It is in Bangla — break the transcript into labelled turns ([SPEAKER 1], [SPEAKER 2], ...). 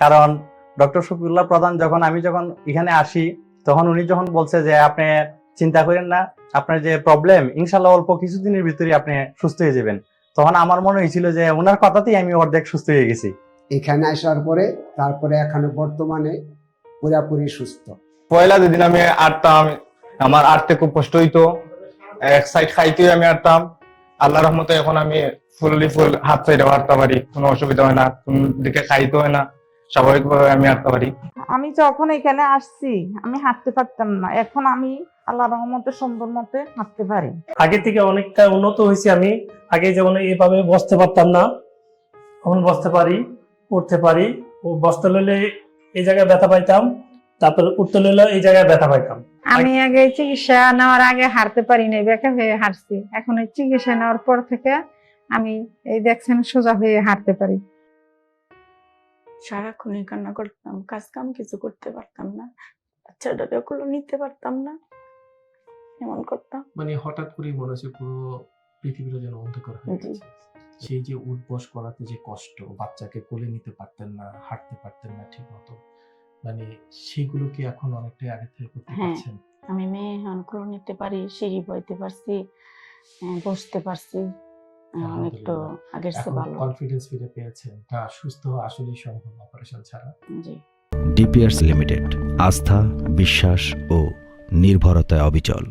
[SPEAKER 1] কারণ ডক্টর শফিউল্লাহ প্রধান যখন আমি যখন এখানে আসি তখন উনি যখন বলছে যে আপনি চিন্তা করেন না আপনার যে প্রবলেম ইনশাল্লাহ অল্প কিছুদিনের ভিতরে আপনি সুস্থ হয়ে যাবেন। তখন আমার মনে হয়েছিল যে ওনার কথাতেই আমি অর্ধেক সুস্থ হয়ে গেছি।
[SPEAKER 2] এখানে আসার পরে তারপরে এখানে বর্তমানে পুরাপুরি সুস্থ।
[SPEAKER 3] পয়লা যেদিন আমি আটতাম আমার আটতে খুব কষ্ট হইতো। এক সাইড খাইতে আমি আটতাম আল্লাহ রহমতে এখন আমি ফুললি ফুল হাত সাইডে হাঁটতে পারি কোনো অসুবিধা হয় না কোন দিকে খাইতে হয় না। স্বাভাবিকভাবে আমি হাঁটতে পারি।
[SPEAKER 4] আমি যখন এখানে আসছি আমি হাঁটতে পারতাম না। এখন আমি আল্লাহ রহমতে সুন্দর মতে হাঁটতে পারি।
[SPEAKER 5] আগে থেকে অনেকটা উন্নত হয়েছি আমি। আগে যেমন এইভাবে বসতে পারতাম না এখন বসতে পারি উঠতে পারি। ও বসতে লইলে এই জায়গায় ব্যথা পাইতাম তারপর উঠতে লইলে এই জায়গায় ব্যথা পাইতাম।
[SPEAKER 6] আমি আগে চিকিৎসা নেওয়ার আগে হারতে পারি নাই বেকা হয়ে হারছি এখন এই চিকিৎসা নেওয়ার পর থেকে আমি এই দেখছেন সোজা হয়ে হাঁটতে পারি।
[SPEAKER 7] সারাক্ষণই কান্না করতাম কাজ কাম কিছু করতে পারতাম না বাচ্চাটাকে ওগুলো নিতে পারতাম না এমন করতাম।
[SPEAKER 8] মানে হঠাৎ করেই মনে হচ্ছে পুরো পৃথিবীটা যেন অন্ধকার হয়ে গেছে। সেই যে উঠবস করাতে যে কষ্ট বাচ্চাকে কোলে নিতে পারতেন না হাঁটতে পারতেন না ঠিক মতো মানে সেগুলো কি এখন অনেকটাই আগে থেকে করতে
[SPEAKER 7] হ্যাঁ।
[SPEAKER 8] পারছেন?
[SPEAKER 7] আমি মেয়ে অনেকগুলো নিতে পারি সিঁড়ি বইতে পারছি বসতে পারছি। এখন একটু
[SPEAKER 8] আলহামদুলিল্লাহ।
[SPEAKER 7] আগের চেয়ে ভালো।
[SPEAKER 8] কনফিডেন্স ফিরে পেয়েছেন। তা সুস্থ আসলেই সম্ভব অপারেশন ছাড়া।
[SPEAKER 7] জি।
[SPEAKER 9] ডিপিআরস লিমিটেড আস্থা বিশ্বাস ও নির্ভরতায় অবিচল।